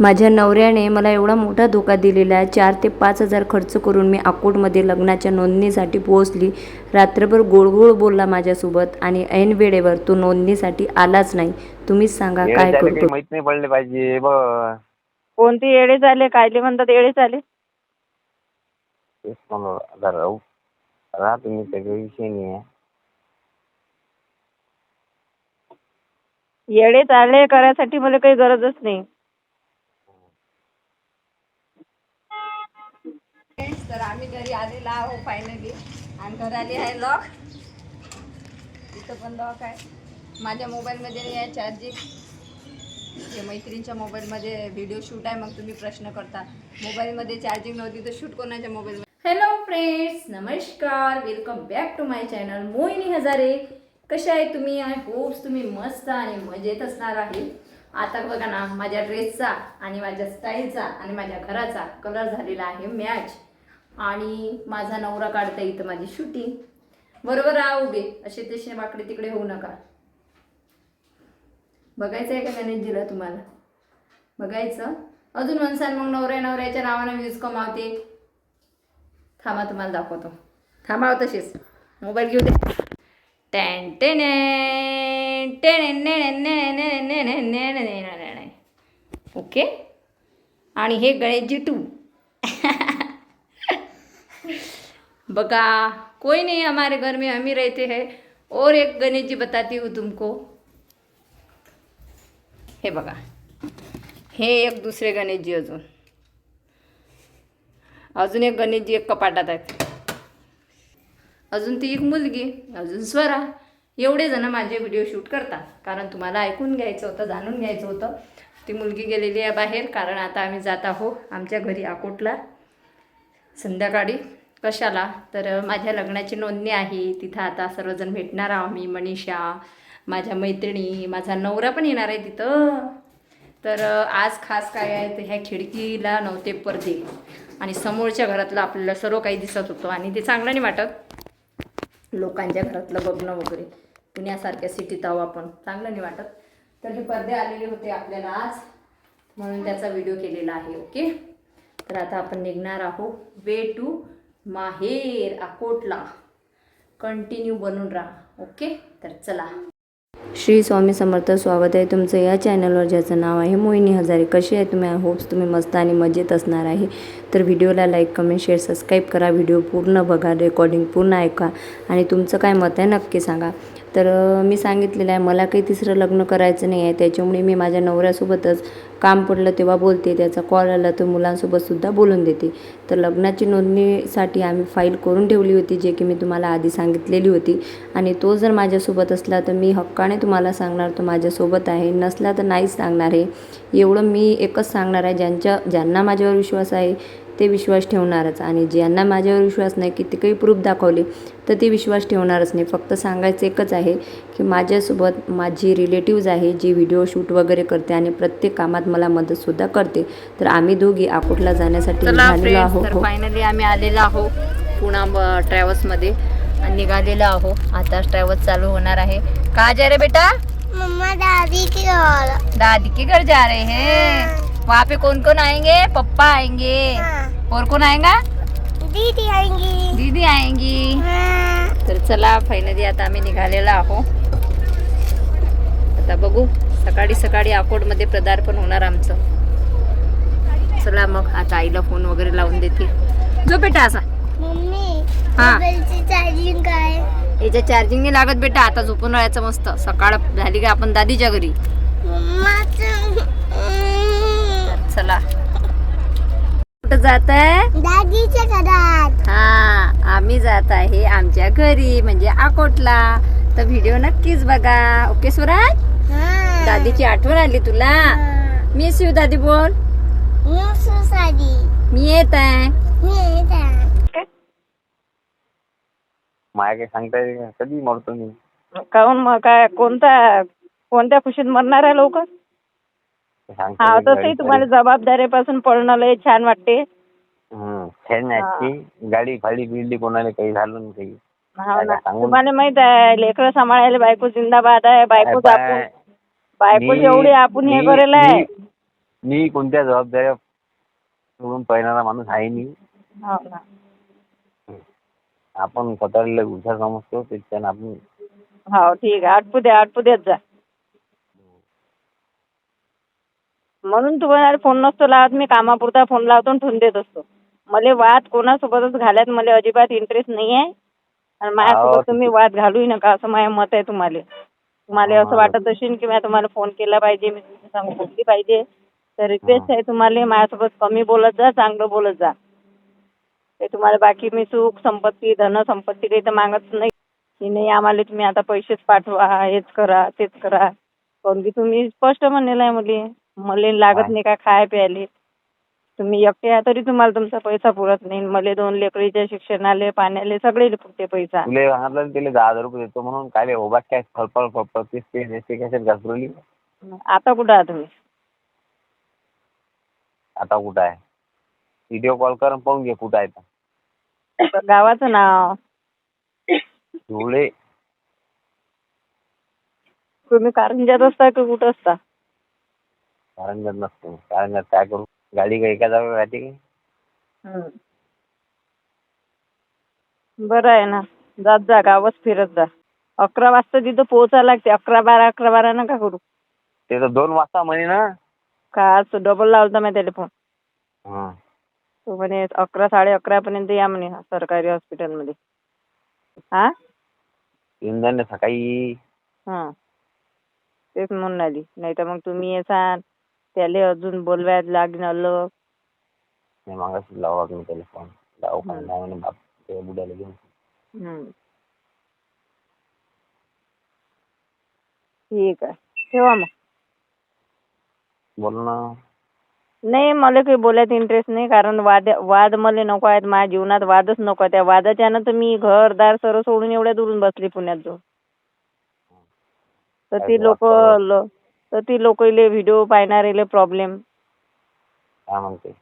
माझ्या नवऱ्याने मला एवढा मोठा धोका दिलेला आहे. चार ते पाच हजार खर्च करून मी अकोटमध्ये लग्नाच्या नोंदणीसाठी पोहोचली. रात्रभर गोड गोड बोलला माझ्यासोबत आणि ऐन वेळेवर तो नोंदणीसाठी आलाच नाही. तुम्हीच सांगा काय करतो काही माहीत नाही पडले पाहिजे बस. कोणती येडे झाले? कायले म्हणतात येडे झाले. तेच म्हणलं आता राहू. राहा तुम्ही काही विषय नाही आहे. येडे चाले करायसाठी मला काही गरजच नाही. तर आम्ही घरी आलेलो आहो फायनली आणि घर आली आहे लॉक इथं पण लॉक आहे. माझ्या मोबाईलमध्ये नाही आहे चार्जिंग हे मैत्रिणीच्या मोबाईलमध्ये व्हिडिओ शूट आहे मग तुम्ही प्रश्न करता. मोबाईलमध्ये चार्जिंग नव्हती तर शूट कोणाच्या मोबाईलमध्ये हॅलो फ्रेंड्स नमस्कार. Welcome back to my channel Mohini Hazare. कशा आहे तुम्ही? आय होप्स तुम्ही मस्त आणि मजेत असणार आहे. आता बघा ना माझ्या ड्रेसचा आणि माझ्या स्टाईलचा आणि माझ्या घराचा कलर झालेला आहे मॅच आणि माझा नवरा काढता इथं माझी शूटिंग बरोबर राहा उभे असे तसे वाकडे तिकडे होऊ नका बघायचं आहे का गणेशजीला तुम्हाला बघायचं अजून म्हणसान मग नवऱ्या नवऱ्याच्या नावानं व्ह्यूज कमावते थांबा तुम्हाला दाखवतो थांबाव तशीच मोबाईल घेऊ दे टॅन टेन टेन ओके आणि हे गणेशजी टू बगा कोई नहीं हमारे घर में हम ही रहते हैं। और एक गणेश जी बताती हूँ तुमको। हे बघा हे एक दुसरे गणेश जी अजून। अजून एक गणेश जी एक कपाटात आहेत। अजून ती एक मुलगी अजून स्वरा एवढे जण माझे व्हिडिओ शूट करतात. कारण तुम्हाला ऐकून घ्यायचं होतं जाणून घ्यायचं होतं. ती मुलगी गेलेली आहे बाहेर कारण आता आम्ही जात आहो आमच्या घरी अकोटला. संध्याकाळी कशाला? तर माझ्या लग्नाची नोंदणी आहे. तिथं आता सर्वजण भेटणार आहो मी मनीषा माझ्या मैत्रिणी माझा नवरा पण येणार आहे तिथं. तर आज खास काय आहे तर ह्या खिडकीला नव्हते पडदे. आणि समोरच्या घरातलं आपल्याला सर्व काही दिसत होतं आणि ते चांगलं नाही वाटत. लोकांच्या घरातलं बघणं वगैरे. पुण्यासारख्या सिटीत आहो आपण. चांगलं नाही वाटत. तर हे पडदे आलेले होते आपल्याला आज. म्हणून त्याचा व्हिडिओ केलेला आहे ओके? तर आता आपण निघणार आहोत. वे टू माहेर अकोटला. कंटिन्यू बनून राहा ओके तर चला. श्री स्वामी समर्थ स्वागत आहे तुमचं या चॅनलवर ज्याचं नाव आहे मोहिनी हजारे. कशी आहे तुम्ही? आय होप्स तुम्ही मस्त आणि मजेत असणार आहे. तर व्हिडिओला लाईक कमेंट शेअर सबस्क्राईब करा. व्हिडिओ पूर्ण बघा रेकॉर्डिंग पूर्ण ऐका. आणि तुमचं काय मत आहे नक्की सांगा. तर मी सांगितलेलं आहे मला काही तिसरं लग्न करायचं नाही आहे. त्याच्यामुळे मी माझ्या नवऱ्यासोबतच काम पडलं तेव्हा बोलते. त्याचा कॉल आला तर मुलांसोबतसुद्धा बोलून देते. तर लग्नाची नोंदणीसाठी आम्ही फाईल करून ठेवली होती जे की मी तुम्हाला आधी सांगितलेली होती. आणि तो जर माझ्यासोबत असला तर मी हक्काने तुम्हाला सांगणार तो माझ्यासोबत आहे. नसला तर नाहीच सांगणार आहे एवढं मी एकच सांगणार आहे ज्यांच्या ज्यांना माझ्यावर विश्वास आहे ते विश्वास ठेवणारच. आणि ज्यांना माझ्यावर विश्वास नाही की ते काही प्रूफ दाखवले तर ते विश्वास ठेवणारच नाही. फक्त सांगायचं एकच आहे की माझ्यासोबत माझी रिलेटिव्ज आहे जी व्हिडिओ शूट वगैरे करते आणि प्रत्येक कामात मला मदतसुद्धा करते. तर आम्ही दोघी अकोटला जाण्यासाठी आहोत. तर हो. फायनली आम्ही आलेलो आहो पुणा ट्रॅव्हल्समध्ये. आणि निघालेलो आहो आता ट्रॅव्हल्स चालू होणार आहे. कहा जा रहे बेटा? मम्मा दादी की और दादी के घर जा रहे हैं. वहाँ पे कौन कौन आएंगे? पप्पा आएंगे। हाँ, और कौन आएगा? दीदी आएंगी। दीदी आएंगी। हाँ, तर चला फायनली आता आम्ही निघालेलो आहो. आता बघू सकाळी सकाळी अकोटमध्ये पदार्पण होणार आमचं. चला मग आता आईला फोन वगैरे लावून देते. जो बेटा असा. मम्मी हा. चार्जिंग काय? याच्या चार्जिंग नाही लागत बेटा आता झोपून राहायचं मस्त. सकाळ झाली का आपण दादीच्या घरी मम्माचं तर चला कुठं जात आहे? दादीच्या घरात. हा आम्ही जात आहे आमच्या घरी म्हणजे अकोटला. तर व्हिडिओ नक्कीच बघा. ओके स्वराज? हा. दादीची आठवण आली तुला? हा. मिस यू दादी बोल. मी मी येत आहे. मी येत आहे. माया काही सांगता येईल का? कधी मरतो मी? काहून मग काय? कोणता कोणत्या खुशीत मरणार आहे लोक सांगता हा तसंही तुम्हाला जबाबदारीपासून पळणं लय छान वाटते. खेळण्याची गाडी फाडी कोणाला काही झालं नाही काही. हा ना. तुम्हाला माहीत आहे लेकरं सांभाळायला बायको जिंदाबाद आहे बायको आपण बायको मी- जेवढी आपण हे मी- करेल आहे. मी- मी कोणत्या जबाबदाऱ्या सोडून पळणारा माणूस आहे नाही हो ना. आपण स्वतःला हुशार समजतो त्याच्यानं आपण हो ठीक आहे. आटपू द्या आटपू देत जा. म्हणून तुम्हाला फोन नसतो लावत मी कामापुरता फोन लावतो आणि ठेवून देत असतो. मला वाद कोणासोबतच घाल्यात मला अजिबात इंटरेस्ट नाही आहे आणि माझ्यासोबत तुम्ही. वाद घालूही नका असं माझं मत आहे तुम्हाला. तुम्हाला असं. वाटत असेल की मी तुम्हाला फोन केला पाहिजे मी तुमच्या सांग बोलली पाहिजे. तर रिक्वेस्ट आहे तुम्हाला माझ्यासोबत कमी बोलत जा चांगलं बोलत जा. ते तुम्हाला बाकी मी सुख संपत्ती धन संपत्ती काही तर मागत नाही. की नाही आम्हाला तुम्ही आता पैसेच पाठवा हेच करा तेच करा. काऊन की तुम्ही स्पष्ट म्हणलेलं आहे मुली. मला लागत? नाही का खाय प्यायले. तुम्ही एकटे आहे तरी तुम्हाला तुमचा पैसा पुरत नाही. मला दोन लेकरीच्या शिक्षणाले पाण्याले सगळे पुरते पैसा. तुला सांगितलं ना त्याला दहा हजार रुपये देतो म्हणून काय रे ओबाट काय फळफळ फळफळ तेच ते तेच ते कशात घासरवली आता कुठं आहात तुम्ही? आता कुठं आहे? व्हिडिओ कॉल कर आणि पाहून घे कुठं आहे तर. गावाचं नाव. धुळे. तुम्ही कारंजात असता की कुठं असता? कारंजात नसतो. कारंजात काय करू? गाडी काय एका जागा राहते की? बरं आहे ना. जात जा गावच फिरत जा. अकरा वाजता तिथं पोहोचायला लागते अकरा बारा अकरा बारा नका करू. ते तर दोन वाजता म्हणे ना. का? डबल लावता मी टेलिफोन हं. तो म्हणे अकरा साडे अकरा पर्यंत या म्हणे सरकारी हॉस्पिटलमध्ये हा? येऊन जा ना सकाळी. हा. तेच म्हणून आली. नाही तर मग तुम्ही येसान. त्याले अजून बोलवायला लागेल. नाही मागाशी लावा मी त्याला फोन लावू पण. नाही म्हणे बाप ते बुड्याला घेऊन हम्म. ठीक आहे. ठेवा मग. बोल ना. नाही मला काही बोलायचं इंटरेस्ट नाही कारण वाद वाद मला नको आहेत. माझ्या जीवनात वादच नको आहे त्या वादाच्यानं तर मी घरदार सर्व सोडून एवढ्या दुरून बसली पुण्यात जाऊन. तर ती लोक? तर ती लोक व्हिडिओ पाहणारे प्रॉब्लेम काय म्हणते?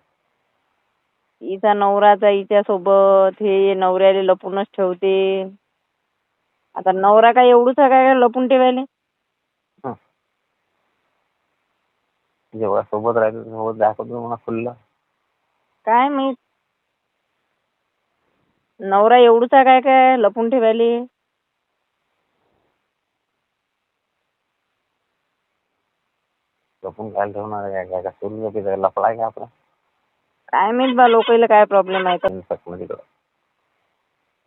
हिचा नवराचा हिच्या सोबत हे नवऱ्याला लपूनच ठेवते. आता नवरा काय एवढूच काय लपून ठेवायले? जेव्हा सोबत राहतो सोबत दाखवतो मला खुल्लं काय माहीत? नवरा एवढूच काय काय लपून ठेवायले? ठेवणार काय सोडून लफडा का आपला काय माहीत बा लोकांना काय प्रॉब्लेम आहे तर मध्ये तिकडं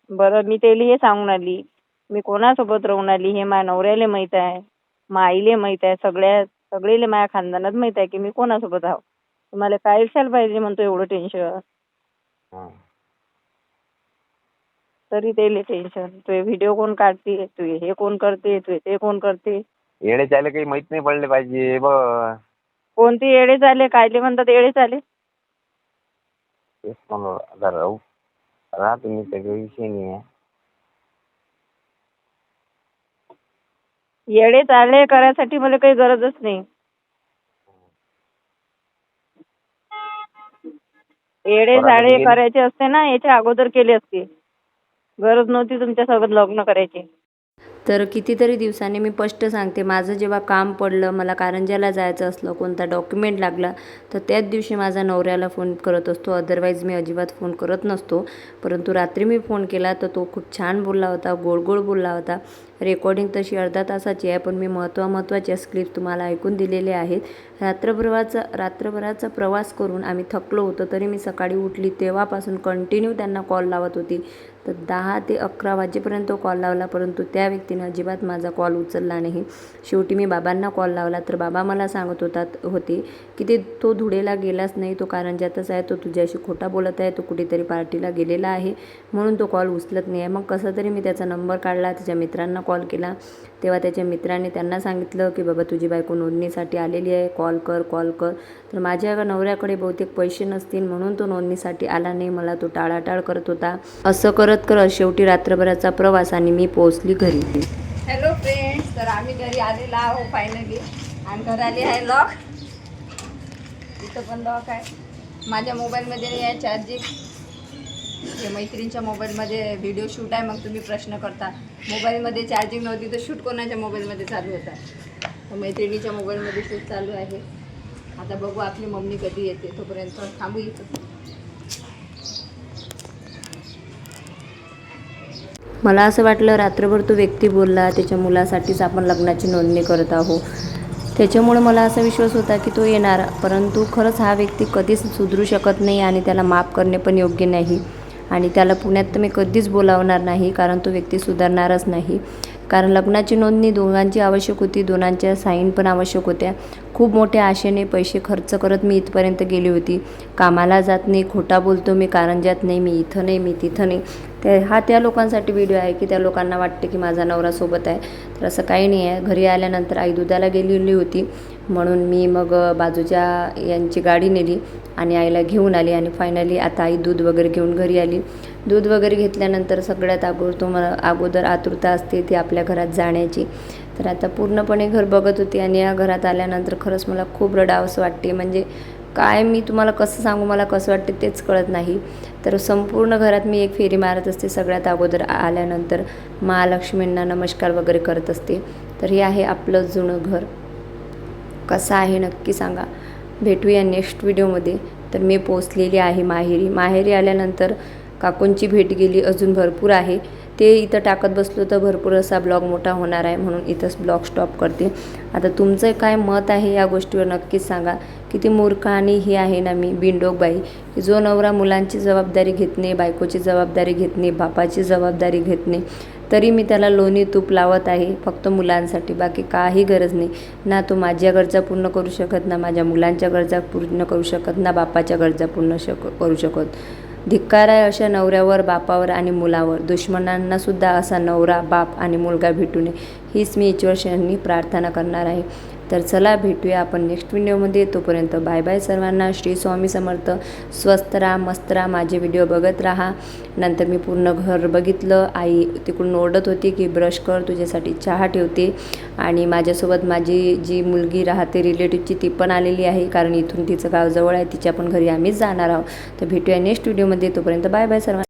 बरं मी त्याला हे सांगून आली मी कोणासोबत राहून आली हे माझ्या नवऱ्याला माहीत आहे माझ्या आईले माहीत आहे सगळ्या सगळेले माझ्या खानदानात माहीत आहे की मी कोणासोबत आहो तुम्हाला काय विचार पाहिजे म्हणतो एवढं टेन्शन हं. तरी त्याले टेन्शन तू व्हिडिओ कोण काढते तू हे कोण करते तू ते कोण करते येडे चाले काही माहीत नाही पडले पाहिजे ब कोणते येडे झाले कायले म्हणतात येडे झाले? तेच म्हणलं आता राहू राहा तुम्ही विषय नाही आहे. येडे चाले करायसाठी मला काही गरजच नाही. येडे बरं, आता गेली. करायचे असते ना याच्या अगोदर केले असते. गरज नव्हती तुमच्यासोबत लग्न करायची. तर कितीतरी दिवसांनी मी स्पष्ट सांगते माझं जेव्हा काम पडलं मला कारंजाला जायचं असलं कोणता डॉक्युमेंट लागला तर त्याच दिवशी माझा नवऱ्याला फोन करत असतो. अदरवाईज मी अजिबात फोन करत नसतो. परंतु रात्री मी फोन केला तर तो खूप छान बोलला होता गोड गोड बोलला होता. रेकॉर्डिंग तशी अर्धा तासाची आहे पण मी महत्त्वा महत्त्वाच्या क्लिप तुम्हाला ऐकून दिलेले आहेत. रात्रभराचा रात्रभराचा प्रवास करून आम्ही थकलो होतो तरी मी सकाळी उठली तेव्हापासून कंटिन्यू त्यांना कॉल लावत होती. तर दहा ते अकरा वाजेपर्यंत कॉल लावला परंतु त्या व्यक्तीनं अजिबात माझा कॉल उचलला नाही. शेवटी मी बाबांना कॉल लावला तर बाबा मला सांगत होतात होते की ते तो धुळेला गेलाच नाही तो कारंजातच आहे तो तुझ्याशी खोटा बोलत आहे तो कुठेतरी पार्टीला गेलेला आहे म्हणून तो कॉल उचलत नाही आहे. मग कसं तरी मी त्याचा नंबर काढला त्याच्या मित्रांना कॉल केला. तेव्हा त्याच्या मित्राने त्यांना सांगितलं की बाबा तुझी बायको नोंदणीसाठी आलेली आहे कॉल कर कॉल कर. तर माझ्या नवऱ्याकडे बहुतेक पैसे नसतील म्हणून तो नोंदणीसाठी आला नाही मला तो टाळाटाळ करत होता. असं करत करत शेवटी रात्रभराचा प्रवास आणि मी पोहोचली घरी. हॅलो फ्रेंड्स तर आम्ही घरी आलेलो आहो फायनली आणि घराली आहे लॉक इथं पण लॉक आहे. माझ्या मोबाईलमध्ये नाही आहे चार्जिंग हे मैत्रिणीच्या मोबाईलमध्ये व्हिडिओ शूट आहे मग तुम्ही प्रश्न करता. मोबाईलमध्ये चार्जिंग नव्हती तर शूट कोणाच्या मोबाईलमध्ये चालू होता? तर मैत्रिणीच्या मोबाईलमध्ये शूट चालू आहे. आता बघू आपली मम्मी कधी येते तोपर्यंत थांबू इथं. मला असं वाटलं रात्रभर तो व्यक्ती बोलला त्याच्या मुलासाठीच आपण लग्नाची नोंदणी करत आहोत. त्याच्यामुळे मला असा विश्वास होता की तो येणार परंतु खरंच हा व्यक्ती कधीच सुधरू शकत नाही आणि त्याला माफ करणे पण योग्य नाही. आणि त्याला पुण्यात तर मी कधीच बोलावणार नाही कारण तो व्यक्ती सुधारणारच नाही. कारण लग्नाची नोंदणी दोघांची आवश्यक होती दोघांच्या साईन पण आवश्यक होत्या. खूप मोठ्या आशेने पैसे खर्च करत मी इथपर्यंत गेली होती. कामाला जात नाही खोटा बोलतो मी कारण जात नाही मी इथं नाही मी तिथं नाही. त्या हा त्या लोकांसाठी व्हिडिओ आहे की त्या लोकांना वाटते की माझा नवरा सोबत आहे. तर असं काही नाही आहे. घरी आल्यानंतर आई दुधाला गेलेली होती. म्हणून मी मग बाजूच्या यांची गाडी नेली आणि आईला घेऊन आली आणि फायनली आता आई दूध वगैरे घेऊन घरी आली. दूध वगैरे घेतल्यानंतर सगळ्यात अगोदर तुम्हाला अगोदर आतुरता असते ती आपल्या घरात जाण्याची. तर आता पूर्णपणे घर बघत होती आणि या घरात आल्यानंतर खरंच मला खूप रडावंसं वाटते. म्हणजे काय मी तुम्हाला कसं सांगू मला कसं वाटते तेच कळत नाही. तर संपूर्ण घरात मी एक फेरी मारत असते सगळ्यात अगोदर आल्यानंतर. महालक्ष्मींना नमस्कार वगैरे करत असते. तर हे आहे आपलं जुनं घर. कसं आहे नक्की सांगा. भेटूया नेक्स्ट व्हिडिओमध्ये तर मी पोचलेली आहे माहेरी. माहेरी आल्यानंतर काकूंची भेट गेली अजून भरपूर आहे. ते इथं टाकत बसलो तर भरपूर असा ब्लॉग मोठा होणार आहे म्हणून इथंच ब्लॉग स्टॉप करते. आता तुमचं काय मत आहे या गोष्टीवर नक्कीच सांगा. किती मूर्ख आणि हे आहे ना मी बिंडोक बाई की जो नवरा मुलांची जबाबदारी घेत नाही बायकोची जबाबदारी घेत नाही बापाची जबाबदारी घेत नाही तरी मी त्याला लोणी तूप लावत आहे फक्त मुलांसाठी बाकी काही गरज नाही. ना तो माझ्या गरजा पूर्ण करू शकत ना माझ्या मुलांच्या गरजा पूर्ण करू शकत ना बापाच्या गरजा पूर्ण शक करू शकत. धिक्कार आहे अशा नवऱ्यावर बापावर आणि मुलावर. दुश्मनांनासुद्धा असा नवरा बाप आणि मुलगा भेटू नये. हीच मी ईश्वरशनी प्रार्थना करणार आहे. तर चला भेटूया आपण नेक्स्ट व्हिडिओमध्ये तोपर्यंत बाय बाय सर्वांना. श्री स्वामी समर्थ. स्वस्त राहा मस्त राहा. माझे व्हिडिओ बघत राहा. नंतर मी पूर्ण घर बघितलं. आई तिकडून ओरडत होती की ब्रश कर तुझ्यासाठी चहा ठेवते. आणि माझ्यासोबत माझी जी मुलगी राहते रिलेटिव्हची ती पण आलेली आहे. कारण इथून तिचं गाव जवळ आहे. तिच्या पण घरी आम्हीच जाणार आहोत. तर भेटूया नेक्स्ट व्हिडिओमध्ये तोपर्यंत बाय बाय सर्वांना.